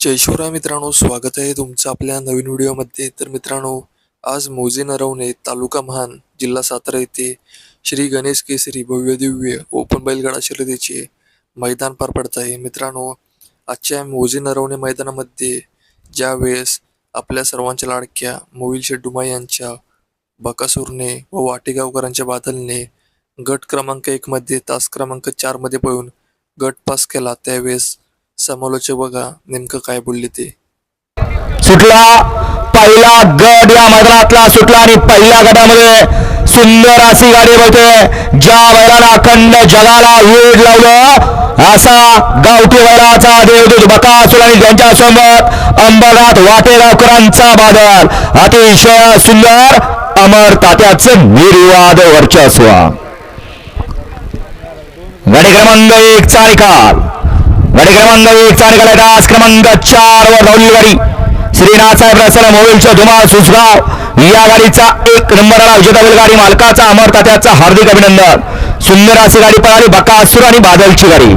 जय शिवराय मित्रांनो स्वागत आहे तुमचं आपल्या नवीन व्हिडिओमध्ये. तर मित्रांनो आज मोजे नरवणे तालुका महान जिल्हा सातारा येथे श्री गणेश केसरी भव्य दिव्य ओपन बैलगाडा शर्यतीचे मैदान पार पडत आहे. मित्रांनो आजच्या मोजे नरवणे मैदानामध्ये ज्या वेळेस आपल्या सर्वांच्या लाडक्या मोविल शेड्डुमा यांच्या बकासूरने व वाटेगावकरांच्या बादलने गट क्रमांक एकमध्ये तास क्रमांक चारमध्ये पळून गट पास केला त्यावेळेस समालोचक बघा नेमकं काय बोलले ते. सुटला पहिला गड या मैदानातला सुटला आणि पहिल्या गटामध्ये सुंदर अशी गाडी बोलते. ज्या बैलाला अखंड जगाला वेळ लावलं असा गावठी बैलाचा देवदूत बकासूर आणि त्यांच्यासोबत अंबरनाथ वाटेगावकरांचा बादल. अतिशय सुंदर अमर तात्याचं निर्वाद वर्चस्व. गाडी क्रमांक एक चा निकाल गाडी क्रमांक एक चा निकाल आहे क्रमांक चार वर धावली गाडी. श्रीनाथसाहेब रसल मोबाईलच्या धुमाळ सुसगाव या गाडीचा एक नंबर आला. विजेता गाडी मालकाचा अमर तात्याचा हार्दिक अभिनंदन. सुंदर अशी गाडी पळाली. बकासूर आणि बादलची गाडी.